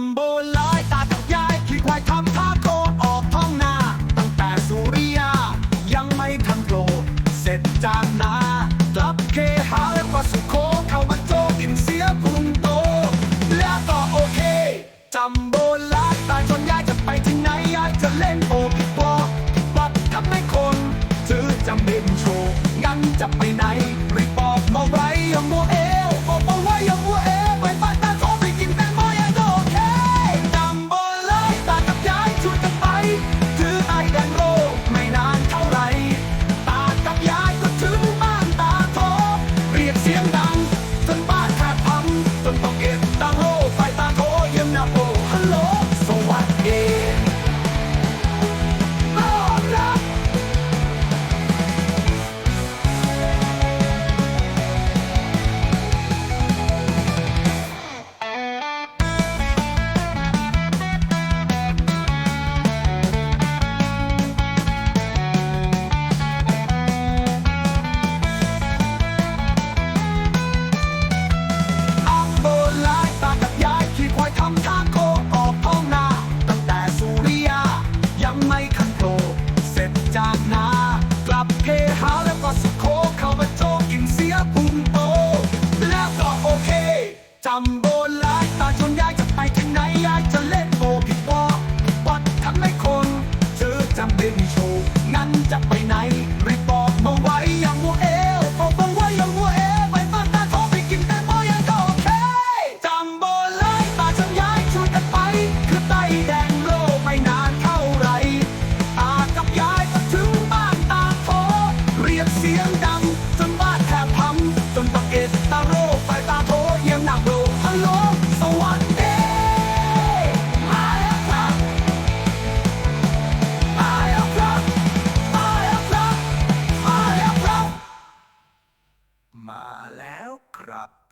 ำโบลอยตากับยายขี่ควายทำผ้าโกออกท้องนา ตั้งแต่สุริยา ยังไม่ทำโกรธเสร็จจากนากลับเคหาแว่าสุโคเข้าบรรจบกินเสียพุงโต แล้วต่อโอเคจำโบล Tambo. Now, crop